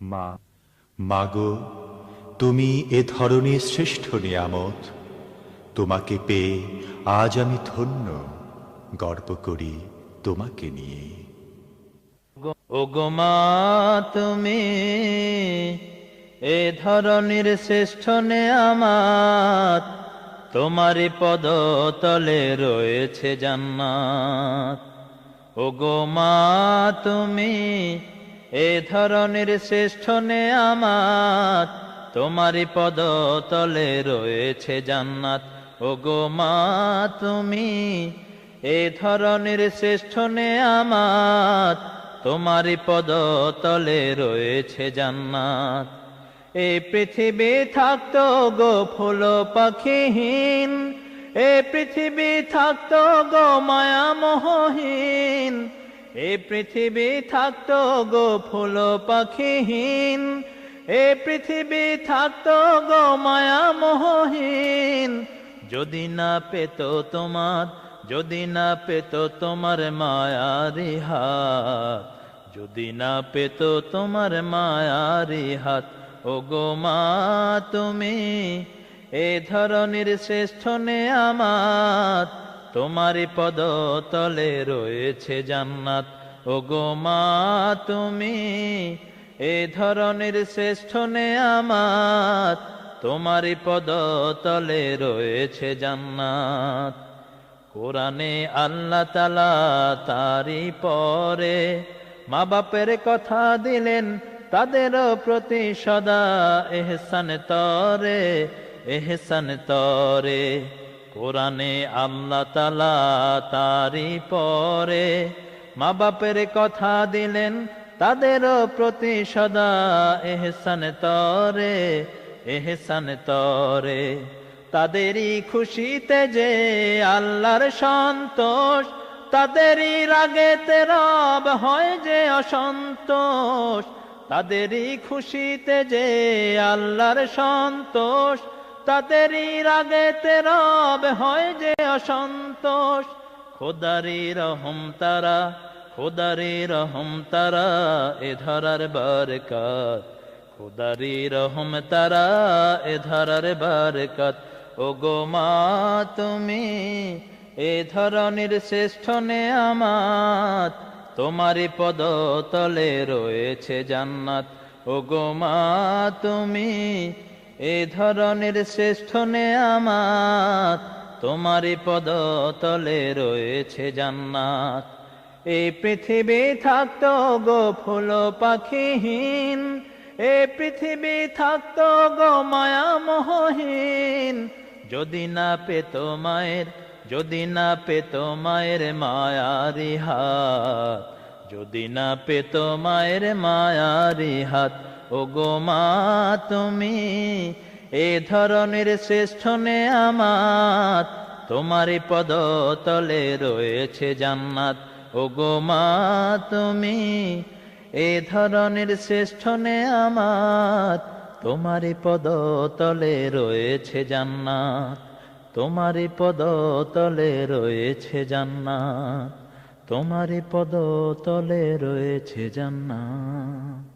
মা, মাগো, তুমি এ ধরনের শ্রেষ্ঠ নিয়ামত। তোমাকে পেয়ে আজ আমি ধন্য, গর্ব করি তোমাকে নিয়ে। ও গো মা, তুমি এ ধরনের শ্রেষ্ঠ আমার তোমারই পদ তলে রয়েছে জান্নাত। ও গো মা, তুমি এ ধরনের শ্রেষ্ঠ আমার তোমারই পদ তলে রয়েছে জান্নাত। ও গো মা, তুমি এ ধরনের শ্রেষ্ঠ আমার তোমারই পদ তলে রয়েছে জান্নাত। এ পৃথিবী থাকতো গো ফুল পাখিহীন, এ পৃথিবী থাকতো গো মায়া মোহহীন এ পৃথিবী থাকতো গো ফুল পাখিহীন। এ পৃথিবী থাকতো গো মায়া মোহহীন। যদি না পেত তোমার, যদি না পেত তোমার মায়ারি হাত। যদি না পেত তোমার মায়ারি হাত ও গো মা তুমি, এ ধরনের শ্রেষ্ঠ নে আমার তোমারই পদ তলে রয়েছে জান্নাত। ও গো মা, তুমি এ ধরনের শ্রেষ্ঠ আমার তোমারই পদ তলে রয়েছে জান্নাত। কোরআনে আল্লাহ তালা তারি পরে মা বাপের কথা দিলেন, তাদের প্রতি সদা এহসান তরে এহসান তরে। কোরআনে আল্লাহ তালা তারি পরে মা বাপের কথা দিলেন, তাদের প্রতি সদা এহসান তরে এহসান তরে। তাদেরই খুশিতে যে আল্লাহর সন্তোষ, তাদেরই রাগেতে রব হয় যে অসন্তোষ। তাদেরই খুশিতে যে আল্লাহর সন্তোষ তাদেরই রাগেতে রব হয় যে অসন্তোষ। খোদারি রহম তারা, খোদারি রহম তারা, এ ধরার বরকত। খুদারি রহম তারা, এ ধরার বরকত। ও গো মা, তুমি এ ধরনের শ্রেষ্ঠ আমার তোমারই পদ তলে রয়েছে জান্নাত। ও গো মা, তুমি এ ধরনের শ্রেষ্ঠ আমার তোমারই পদ তলে রয়েছে জান্নাত। এই পৃথিবী থাকত গো ফুল পাখিহীন, এ পৃথিবী থাকত গো মায়া মোহহীন। যদি না পেত মায়ের, যদি না পেত মায়ের মায়ারি হাত, যদি না পেত মায়ের মায়ারি হাত ও মা, তুমি এ ধরনের শ্রেষ্ঠ নে আমার তোমারই পদ তলে রয়েছে জান্নাত। ও মা, তুমি এ ধরনের শ্রেষ্ঠ নে আমার তোমারই পদ তলে রয়েছে জান্নাত। তোমারই পদ তলে রয়েছে জান্নাত। তোমারই পদ তলে রয়েছে জান্নাত।